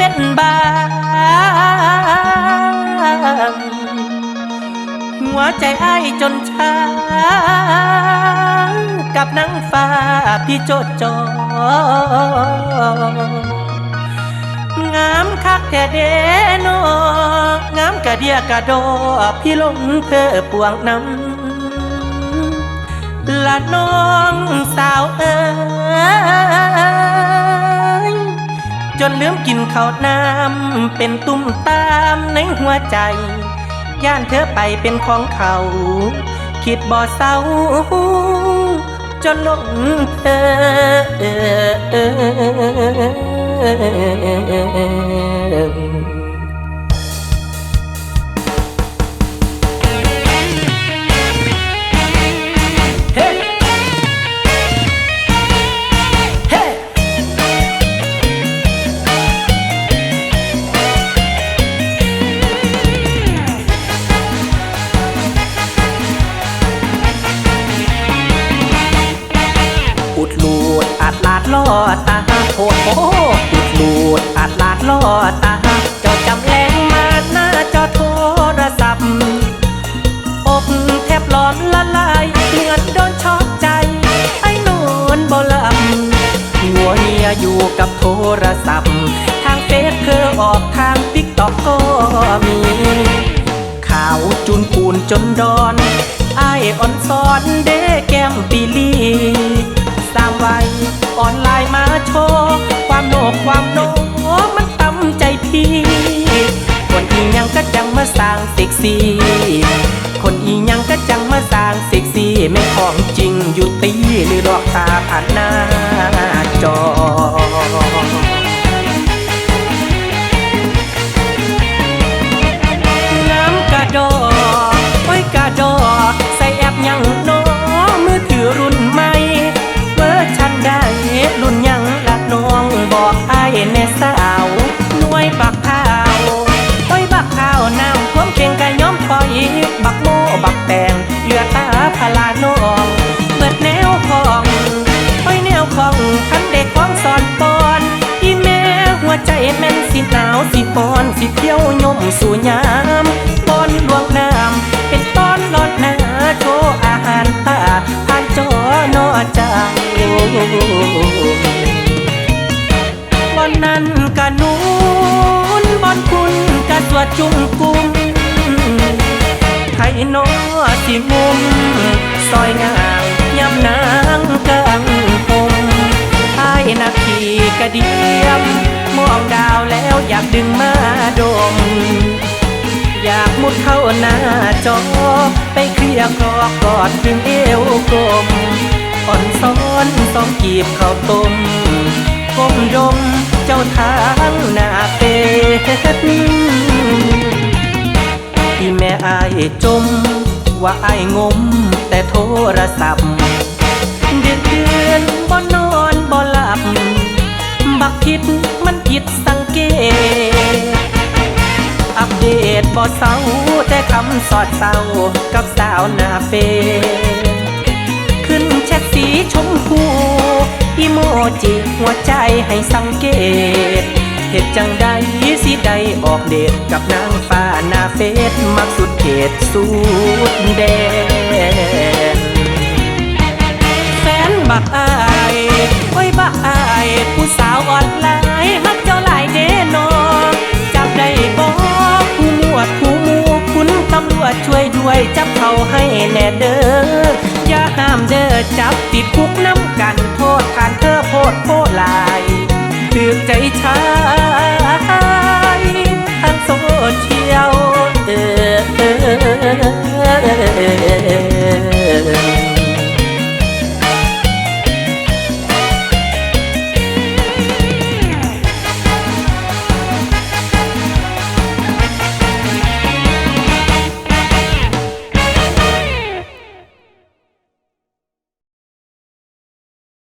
ป็นบางหัวใจอ้ายจนช้ากับนังฟ้าพี่โจดจองามคักแท้เดนองามกะเดียกะโดพี่ลงเพื่อปวงน้ำละน้องสาวเอ๋ จนลืมกินข้าวน้ำเป็นตุ่มตามในหัวใจ ย่านเธอไปเป็นของเขา คิดบ่เศร้า จนลงเธอ ดลูดอาดลาดล่อตาโหดโอ้อุดลูดอาดลาดล่อตาเจ้าจำแรงมาหน้าจอโทรศัพท์อกแทบร้อนละลายเหมือนโดนช็อกใจ ไอ้นอนบ่หลับหัวเงียอยู่กับโทรศัพท์ ทางเฟซเธอออกทางติ๊กต็อกก็มีข่าวจุนปูนจนดอนไอายอ่อนสอนเด้ ความโนกความโนมันตำใจพี่ คนอีหยังก็จังมาสร้างเซ็กซี่ คนอีหยังก็จังมาสร้างเซ็กซี่ไม่ของจริงอยู่ตีหรือหลอกตาผ่านหน้า บักข้าวโอ้ยบักข้าวน้ำความเก่งกะย้อมถอย บักโมบักแตงเหลือตาพลาน้องเปิดแนวของโอ้ยแนวของคันเด็กของสอนปอนอีแม่หัวใจแม่นสิหนาวสิปอนสิเที่ยวยมสู่ยามบอนลวงน้ำเป็นตอนนอนหนาโชอาหารตาผ่านจอนอจังบอนนั้นกะนูนบอนคุณ กะตัวจุ่มกุ้มไทยนอสิมุมซอยงางยำนางกังคมไอ้นาคีกระเดียมมองดาวแล้วอยากดึงมาดม อยากมุดเข้าหน้าจอ ไปเคลียร์กรอกกอดถึงเอวกลมอ่อนซ้อนต้องกีบข้าวต้มก้มดมเจ้าทางหน้าเป็ด อายจม ว่าอายงม แต่โทรศัพท์เดือนเดือนบ่นอนบ่หลับ บักคิดมันผิดสังเกต อัปเดตบ่เศร้า แต่คำสอดเศร้ากับสาวหน้าเฟขึ้นแชทสีชมพูอีโมจิหัวใจให้สังเกต เห็ดจังใดสิใดออกเดทกับนางฟ้านาเฟสมักสุดเขตสุดแดนแฟนบักอายโอ้ยบักอายผู้สาวอ่อนลายฮักเจ้าหลายเด้นอจับได้บอกผู้มวดผู้มูคุณตำรวจช่วยด้วยจับเขาให้แน่เด้ออย่าห้ามเด้อจับติดคุกน้ำกันโทษทานเธอโพดโพดลายเตือใจชา